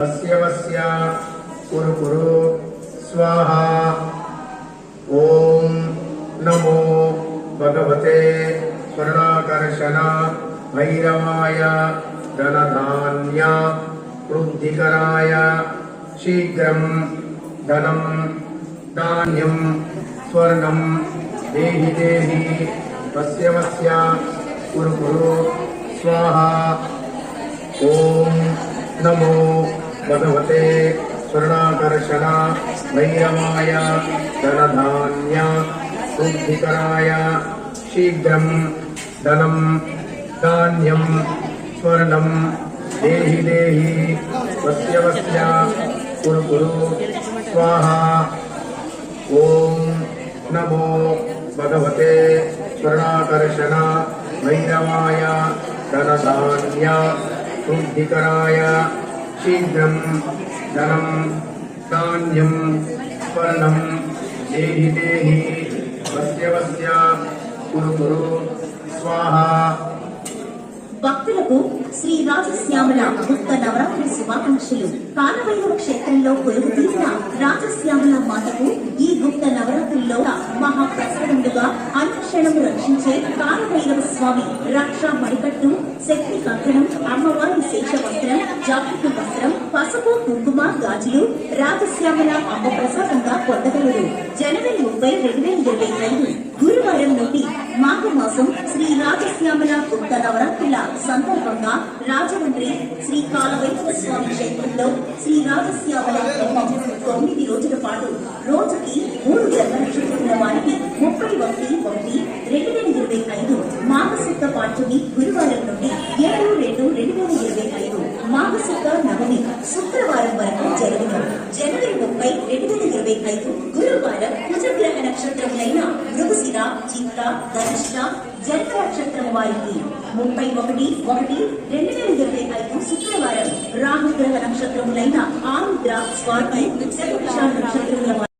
వస్య కురు కురు స్వాహ ఓం నమో భగవతే కరుణాకర్షణ భైరవాయ ధనధాన్య వృద్ధికరాయ శీఘ్రం ధనం ధాన్యం స్వర్ణం దేహి దేహి వస్య వస్య కురు కురు స్వాహ ఓం నమో भगवते स्वर्णाकर्षण भैरवाय धनधान्य वृद्धिकराय शीघ्रं धनं, धान्यं, स्वर्णं, देहि देहि वस्य वस्य कुरु कुरु, स्वाहा। ॐ नमो भगवते स्वर्णाकर्षण भैरवाय धनधान्य वृद्धिकराय शीघ्रं धनं धान्यं स्वर्णं देहि देहि वस्य वस्य कुरु कुरु स्वाहा భక్తులకు శ్రీ రాజశ్యామల గుప్త నవరాత్రి శుభాకాంక్షలు కాలభైరవ క్షేత్రంలో కొలువు తీసిన రాజశ్యామల మాతకు ఈ గుప్త నవరాత్రుల్లో మహాప్రసాదములుగా అనుక్షణము రక్షించే కాలభైరవ స్వామి రక్ష మణికట్టు శక్తి కంకణం గాజులు రాజశ్యామల అమ్మ ప్రసాదంగా పొందగలరు. జనవరి ముప్పై రెండు వేల ఇరవై ఐదు గురువారం నుండి మాఘమాసం శ్రీ రాజశ్యామల గుప్త నవరాత్రుల సందర్భంగా రాజమండ్రి శ్రీ కాలవైద్య స్వామి క్షేత్రంలో శ్రీ రాజశ్యామల తొమ్మిది రోజుల పాటు రోజుకి మూడు జన్మ నక్షత్రముల వారికి ముప్పై ఒకటి ఒకటి రెండు వేల ఇరవై ఐదు మాఘశుద్ధ పాఠ్యమి గురువారం నుండి ఏడు రెండు రెండు వేల ఇరవై ఐదు మాఘశుద్ధ నవమి శుక్రవారం వరకు జరుగును జనవరి ముప్పై రెండు రైతు ఇరవై గురువారం కుజగ్రహ నక్షత్రములైన మృగశిర చిత్త ధనిష్ట జన్మ నక్షత్రం వారికి. ముప్పై ఒకటి ఒకటి రెండు వేల ఇరవై ఐదు శుక్రవారం రాహుగ్రహ నక్షత్రములైన ఆరుద్ర స్వాతి నక్షత్రముల